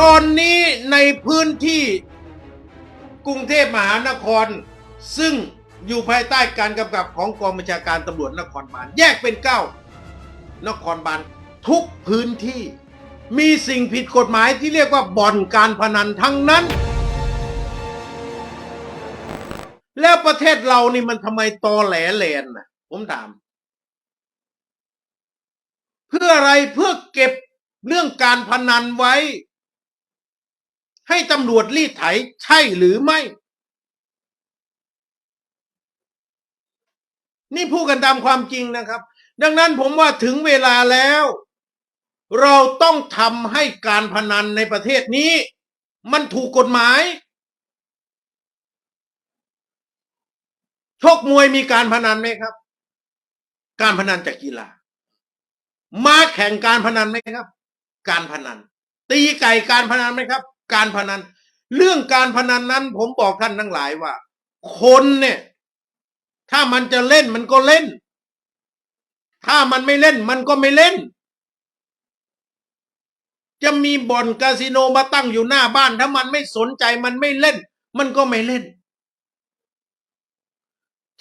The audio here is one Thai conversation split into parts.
ตอนนี้ในพื้นที่กรุงเทพมหานคร ซึ่งอยู่ภายใต้การกำกับของกองบัญชาการตำรวจนครบาลแยกเป็นเก้านครบาลทุกพื้นที่ มีสิ่งผิดกฎหมายที่เรียกว่าบ่อนการพนันทั้งนั้น แล้วประเทศเรานี่มันทำไมตอแหลแหลนน่ะผมถาม เพื่ออะไรเพื่อเก็บเรื่องการพนันไว้ ให้ตำรวจรีดไถใช่หรือไม่ นี่พูดกันตามความจริงนะครับ ดังนั้นผมว่าถึงเวลาแล้ว เราต้องทำให้การพนันในประเทศนี้ มันถูกกฎหมาย ชกมวยมีการพนันไหมครับ การพนันจากกีฬามาแข่งการพนันไหมครับ การพนัน ตีไก่การพนันไหมครับ การพนัน เรื่องการพนันนั้น ผมบอกท่านทั้งหลายว่า คนเนี่ย ถ้ามันจะเล่นมันก็เล่น ถ้ามันไม่เล่นมันก็ไม่เล่น จะมีบ่อนคาสิโนมาตั้งอยู่หน้าบ้าน ถ้ามันไม่สนใจมันไม่เล่น มันก็ไม่เล่น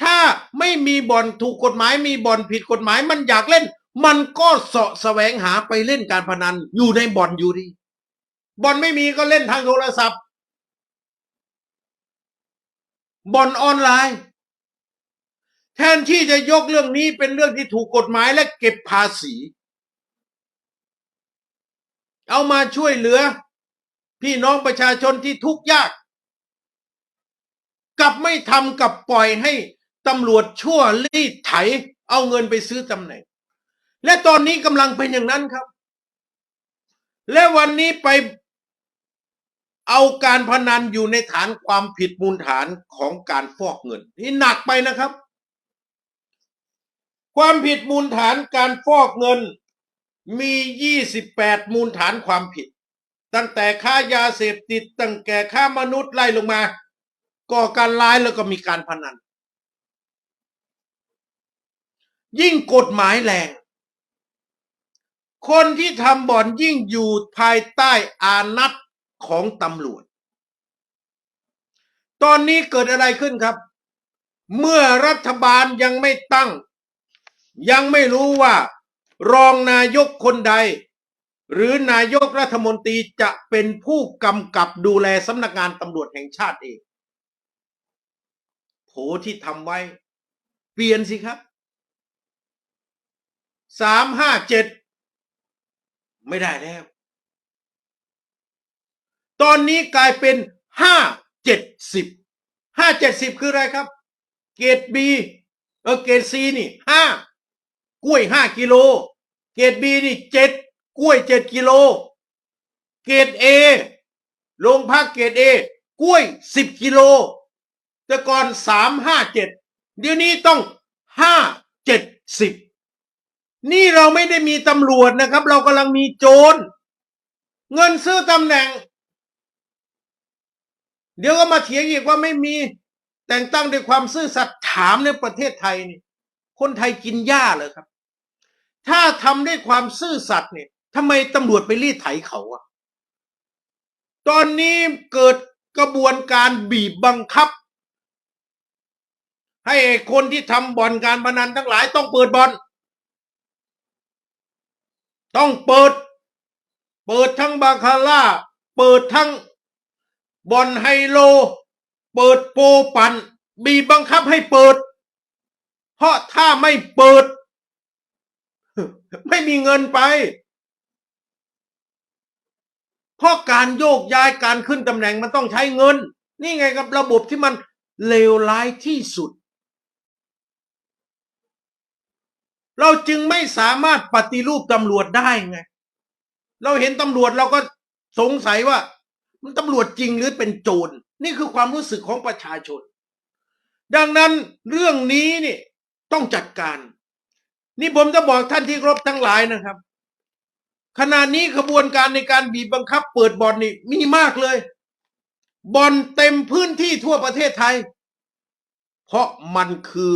ถ้าไม่มีบ่อนถูกกฎหมาย มีบ่อนผิดกฎหมาย มันอยากเล่น มันก็เสาะแสวงหาไปเล่นการพนันอยู่ในบ่อนอยู่ดี บอนไม่มีก็เล่นทางโทรศัพท์ บอนออนไลน์ แทนที่จะยกเรื่องนี้เป็นเรื่องที่ถูกกฎหมายและเก็บภาษี เอามาช่วยเหลือ พี่น้องประชาชนที่ทุกข์ยาก กับไม่ทำกับปล่อยให้ตำรวจชั่วรีดไถ เอาเงินไปซื้อตำแหน่ง และตอนนี้กำลังเป็นอย่างนั้นครับและวันนี้ไป เอาการพนันอยู่ในฐานความผิดมูลฐานของการฟอกเงิน นี่หนักไปนะครับ ความผิดมูลฐานการฟอกเงินมี 28 มูลฐานความผิด ตั้งแต่ค้ายาเสพติดตั้งแต่ค้ามนุษย์ไล่ลงมา ก่อการร้ายแล้วก็มีการพนัน ยิ่งกฎหมายแรง คนที่ทำบ่อนยิ่งอยู่ภายใต้อานัต ของตำรวจ ตอนนี้เกิดอะไรขึ้นครับ เมื่อรัฐบาลยังไม่ตั้ง ยังไม่รู้ว่า รองนายกคนใด หรือนายกรัฐมนตรีจะเป็นผู้กำกับดูแลสำนักงานตำรวจแห่งชาติเองโผที่ทำไว้ เปลี่ยนสิครับสามห้าเจ็ดไม่ได้แล้ว ตอนนี้กลายเป็นห้าเจ็ดสิบห้าเจ็ดสิบคืออะไรครับ เกรดบีเออเกรดซีนี่ห้ากล้วยห้ากิโล เกรดบีนี่เจ็ดกล้วยเจ็ดกิโล เกรดเอโรงพักเกรดเอกล้วยสิบกิโล แต่ก่อนสามห้าเจ็ดเดี๋ยวนี้ต้องห้าเจ็ดสิบนี่เราไม่ได้มีตำรวจนะครับ เรากำลังมีโจร เงินซื้อตำแหน่ง เดี๋ยวก็มาเถียงอีกว่าไม่มีแต่งตั้งด้วยความซื่อสัตย์ถามในประเทศไทยนี่คนไทยกินหญ้าเลยครับ ถ้าทำด้วยความซื่อสัตย์เนี่ยทำไมตำรวจไปรีดไถเขาอะตอนนี้เกิดกระบวนการบีบบังคับ ให้คนที่ทำบ่อนการพนันทั้งหลายต้องเปิดบ่อน ต้องเปิด เปิดทั้งบาคาร่า เปิดทั้ง บอลไฮโล เปิดโปปันบีบังคับให้เปิด เพราะถ้าไม่เปิด ไม่มีเงินไป เพราะการโยกย้ายการขึ้นตำแหน่งมันต้องใช้เงิน นี่ไงครับระบบที่มันเลวร้ายที่สุด เราจึงไม่สามารถปฏิรูปตำรวจได้ไง เราเห็นตำรวจเราก็สงสัยว่า มันตำรวจจริงหรือเป็นโจรนี่คือความรู้สึกของประชาชน ดังนั้นเรื่องนี้นี่ต้องจัดการ นี่ผมจะบอกท่านที่ครบทั้งหลายนะครับ ขณะนี้ขบวนการในการบีบบังคับ เปิดบ่อนนี่มีมากเลยบ่อนเต็มพื้นที่ทั่วประเทศไทย เพราะมันคือ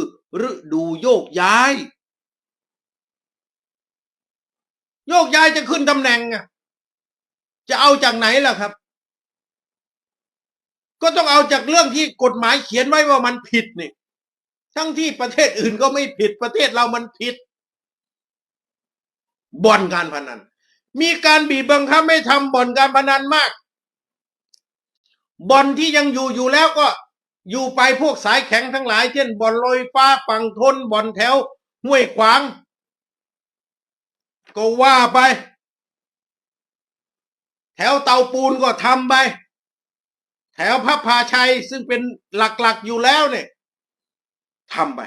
ฤดูโยกย้าย โยกย้ายจะขึ้นตำแหน่งจะเอาจากไหนล่ะครับ ก็ต้องเอาจากเรื่องที่กฎหมายเขียนไว้ว่ามันผิดนี่ ทั้งที่ประเทศอื่นก็ไม่ผิดประเทศเรามันผิดบ่อนการพนัน มีการบีบบังคับไม่ทำบ่อนการพนันมากบ่อนที่ยังอยู่อยู่แล้วก็อยู่ไปพวกสายแข็งทั้งหลาย เช่นบ่อนลอยฟ้าฝั่งทนบ่อนแถวห้วยขวาง ก็ว่าไป แถวเตาปูนก็ทำไป ถวพระพาชัยซึ่งเป็นหลักๆอยู่แล้วเนี่ยทำไป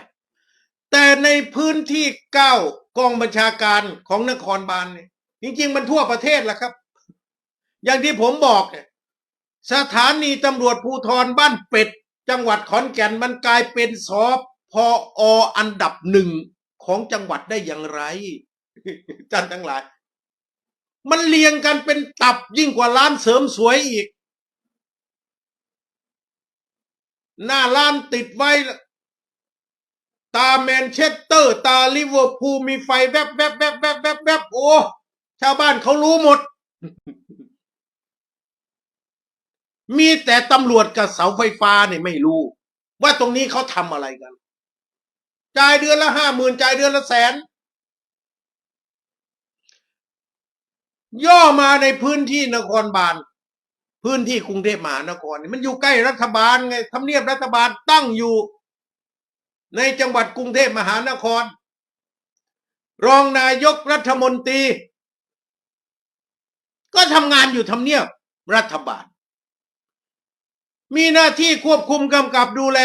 แต่ในพื้นที่เก้ากองบัญชาการของนครบาลเนี่ยจริง ๆ มันทั่วประเทศแหละครับ อย่างที่ผมบอกเนี่ยสถานีตำรวจภูธรบ้านเป็ด จังหวัดขอนแก่นมันกลายเป็นสอบพออันดับหนึ่งของจังหวัดได้อย่างไรจันทั้งหลาย มันเรียงกันเป็นตับยิ่งกว่าร้านเสริมสวยอีก หน้าร้านติดไว้ ตาแมนเชสเตอร์ ตาลิเวอร์พูลมีไฟแวบแวบแวบแวบแวบแวบโอ้ชาวบ้านเขารู้หมด มีแต่ตำรวจกับเสาไฟฟ้าเนี่ยไม่รู้ ว่าตรงนี้เขาทำอะไรกันจ่ายเดือนละห้าหมื่นจ่ายเดือนละแสน ย่อมาในพื้นที่นครบาล พื้นที่กรุงเทพมหานครนี่มันอยู่ใกล้รัฐบาลไงทำเนียบรัฐบาลตั้งอยู่ ในจังหวัดกรุงเทพมหานคร รองนายกรัฐมนตรี ก็ทำงานอยู่ทำเนียบรัฐบาล มีหน้าที่ควบคุมกำกับดูแล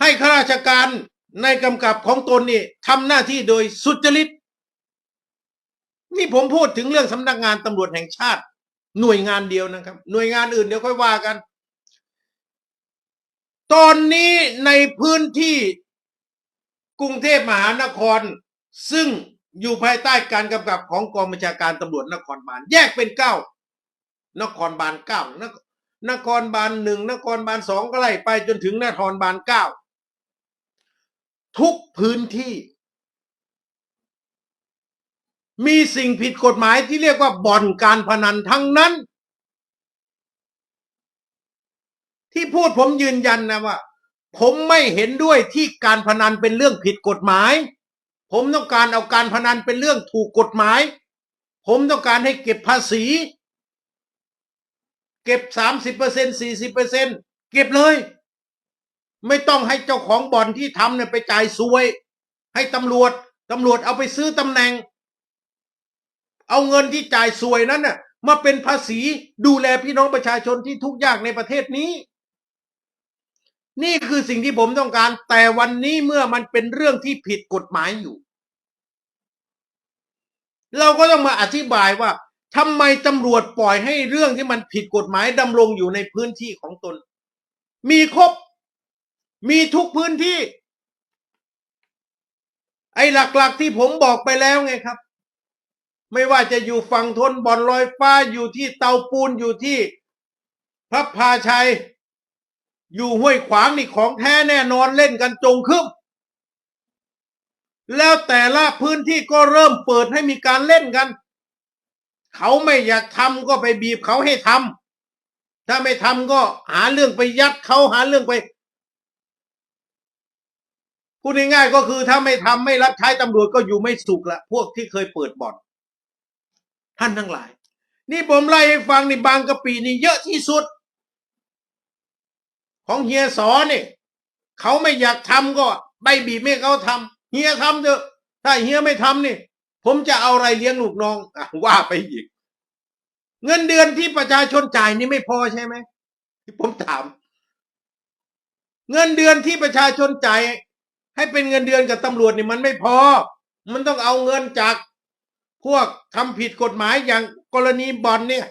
ให้ข้าราชการในกำกับของตนนี่ทำหน้าที่โดยสุจริต นี่ผมพูดถึงเรื่องสำนักงานตำรวจแห่งชาติ หน่วยงานเดียวนะครับ หน่วยงานอื่นเดี๋ยวค่อยว่ากัน ตอนนี้ในพื้นที่กรุงเทพมหานคร ซึ่งอยู่ภายใต้การกำกับของกองบัญชาการตำรวจนครบาลแยกเป็นเก้านครบาลเก้านครนครบาลหนึ่งนครบาลสองก็ไล่ไปจนถึงนครบาลเก้าทุกพื้นที่ มีสิ่งผิดกฎหมายที่เรียกว่าบ่อนการพนันทั้งนั้น ที่พูดผมยืนยันนะว่า ผมไม่เห็นด้วยที่การพนันเป็นเรื่องผิดกฎหมาย ผมต้องการเอาการพนันเป็นเรื่องถูกกฎหมาย ผมต้องการให้เก็บภาษี เก็บสามสิบเปอร์เซ็นสี่สิบเปอร์เซ็นเก็บเลย ไม่ต้องให้เจ้าของบ่อนที่ทำเนี่ยไปจ่ายซวย ให้ตำรวจตำรวจเอาไปซื้อตำแหน่ง เอาเงินที่จ่ายสวยนั้นน่ะ มาเป็นภาษีดูแลพี่น้องประชาชนที่ทุกข์ยากในประเทศนี้ นี่คือสิ่งที่ผมต้องการ แต่วันนี้เมื่อมันเป็นเรื่องที่ผิดกฎหมายอยู่ เราก็ต้องมาอธิบายว่าทำไมตำรวจปล่อยให้เรื่องที่มันผิดกฎหมายดำรงอยู่ในพื้นที่ของตน มีครบ มีทุกพื้นที่ ไอ้หลักๆที่ผมบอกไปแล้วไงครับ ไม่ว่าจะอยู่ฝั่งทนบ่อนลอยฟ้าอยู่ที่เตาปูนอยู่ที่พระพาชัย อยู่ห้วยขวางนี่ของแท้แน่นอนเล่นกันจงครึมแล้วแต่ละพื้นที่ก็เริ่มเปิดให้มีการเล่นกัน เขาไม่อยากทำก็ไปบีบเขาให้ทำถ้าไม่ทำก็หาเรื่องไปยัดเขาหาเรื่องไปพูดง่ายๆก็คือถ้าไม่ทำไม่รับใช้ตำรวจก็อยู่ไม่สุขละพวกที่เคยเปิดบ่อน ท่านทั้งหลาย นี่ผมไล่ให้ฟังในบางกะปินี่เยอะที่สุด ของเฮียสอนี่เขาไม่อยากทำก็ใบบีบไม่เขาทำเฮียทำเถอะ ถ้าเฮียไม่ทำนี่ ผมจะเอาอะไรเลี้ยงลูกน้องอว่าไปอีก เงินเดือนที่ประชาชนจ่ายนี่ไม่พอใช่ไหมผมถาม เงินเดือนที่ประชาชนจ่ายให้เป็นเงินเดือนกับตำรวจนี่มันไม่พอ มันต้องเอาเงินจาก พวกทำผิดกฎหมายอย่างกรณีบ่อนเนี่ย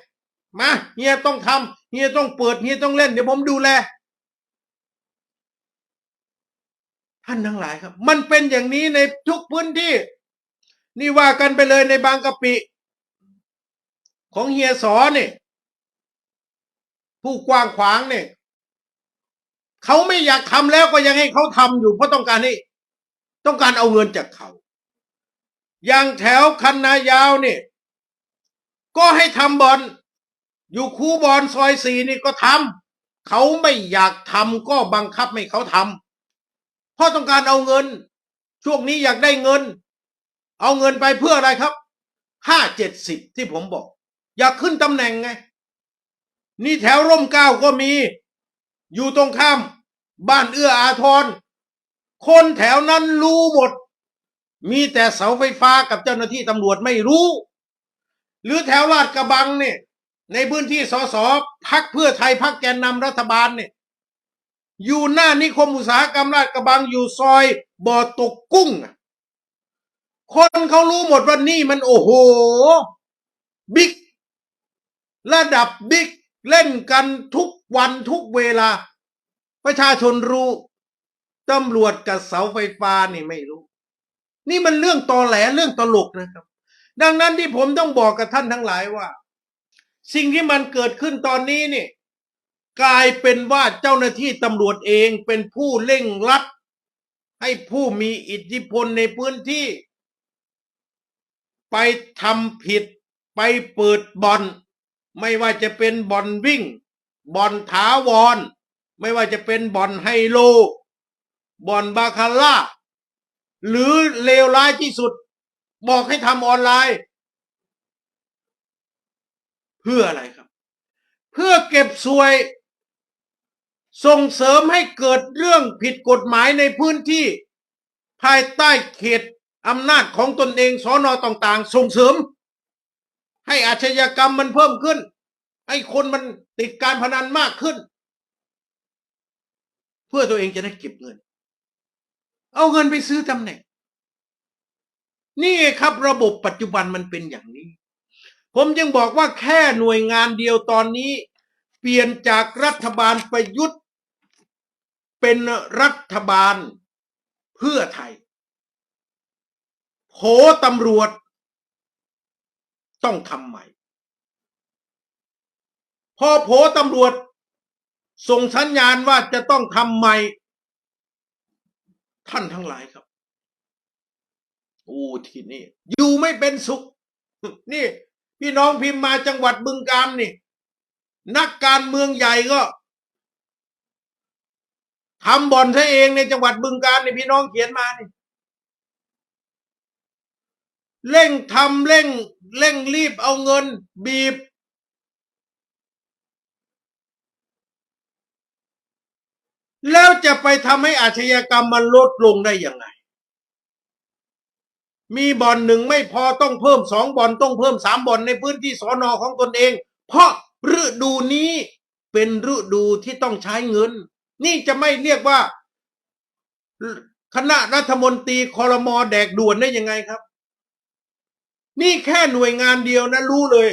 มาเฮียต้องทำเฮียต้องเปิดเฮียต้องเล่นเดี๋ยวผมดูแลท่านทั้งหลายครับ มันเป็นอย่างนี้ในทุกพื้นที่ นี่ว่ากันไปเลยในบางกะปิ ของเฮียสอเนี่ยผู้กว้างขวางเนี่ยเขาไม่อยากทำแล้วก็ยังให้เขาทำอยู่เพราะต้องการให้ต้องการเอาเงินจากเขา อย่างแถวคันนายาวนี่ก็ให้ทำบอลอยู่คูบอลซอยสี่นี่ก็ทำเขาไม่อยากทำก็บังคับให้เขาทำเพราะต้องการเอาเงิน ช่วงนี้อยากได้เงิน เอาเงินไปเพื่ออะไรครับห้าเจ็ดสิบที่ผมบอก อยากขึ้นตำแหน่งไง นี่แถวร่มเก้าก็มี อยู่ตรงข้าม บ้านเอื้ออาทร คนแถวนั้นรู้หมด มีแต่เสาไฟฟ้ากับเจ้าหน้าที่ตำรวจไม่รู้ หรือแถวลาดกระบังเนี่ยในพื้นที่สสพักเพื่อไทยพักแกนนำรัฐบาลเนี่ยอยู่หน้านิคมอุตสาหกรรมลาดกระบังอยู่ซอยบ่อตกกุ้ง คนเขารู้หมดว่านี่มันโอ้โหบิ๊กระดับบิ๊กเล่นกันทุกวันทุกเวลา ประชาชนรู้ตำรวจกับเสาไฟฟ้านี่ไม่รู้ นี่มันเรื่องตอแหลเรื่องตลกนะครับ ดังนั้นที่ผมต้องบอกกับท่านทั้งหลายว่า สิ่งที่มันเกิดขึ้นตอนนี้นี่กลายเป็นว่าเจ้าหน้าที่ตำรวจเองเป็นผู้เร่งรัดให้ผู้มีอิทธิพลในพื้นที่ ไปทำผิดไปเปิดบ่อน ไม่ว่าจะเป็นบ่อนวิ่งบ่อนถาวร ไม่ว่าจะเป็นบ่อนไฮโลบ่อนบาคาร่า หรือเลวร้ายที่สุด บอกให้ทำออนไลน์ เพื่ออะไรครับ เพื่อเก็บสวย ส่งเสริมให้เกิดเรื่องผิดกฎหมายในพื้นที่ ภายใต้เขตอำนาจของตนเองสอนอต่างๆ ส่งเสริม ให้อาชญากรรมมันเพิ่มขึ้น ให้คนมันติดการพนันมากขึ้น เพื่อตัวเองจะได้เก็บเงิน เอาเงินไปซื้อตำแหน่ง นี่ครับระบบปัจจุบันมันเป็นอย่างนี้ ผมจึงบอกว่าแค่หน่วยงานเดียวตอนนี้ เปลี่ยนจากรัฐบาลประยุทธ์ เป็นรัฐบาลเพื่อไทยโผตำรวจ ต้องทำใหม่ พอโผตำรวจ ส่งสัญญาณว่าจะต้องทำใหม่ ท่านทั้งหลายครับโอ้ที่นี่ อยู่ไม่เป็นสุข นี่ พี่น้องพิมพ์มาจังหวัดบึงกาฬนี่ นักการเมืองใหญ่ก็ทำบ่อนซะเองในจังหวัดบึงกาฬนี่พี่น้องเขียนมานี่เร่งทำเร่ง เร่งรีบเอาเงิน บีบ แล้วจะไปทำให้อาชญากรรมมันลดลงได้ยังไง มีบ่อนหนึ่งไม่พอต้องเพิ่มสองบ่อนต้องเพิ่มสามบ่อนในพื้นที่สอนอของตนเอง เพราะฤดูนี้เป็นฤดูที่ต้องใช้เงิน นี่จะไม่เรียกว่า คณะรัฐมนตรีคอรมอแดกด่วนได้ยังไงครับ นี่แค่หน่วยงานเดียวนะรู้เลย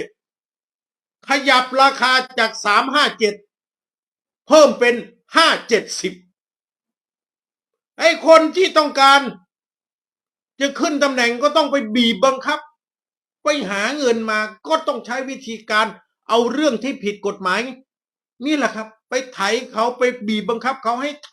ขยับราคาจากสามห้าเจ็ดเพิ่มเป็น ห้าเจ็ดสิบไอ้คนที่ต้องการ จะขึ้นตำแหน่งก็ต้องไปบีบบังคับ ไปหาเงินมาก็ต้องใช้วิธีการเอาเรื่องที่ผิดกฎหมาย นี่แหละครับ ไปไถเขาไปบีบบังคับเขาให้ท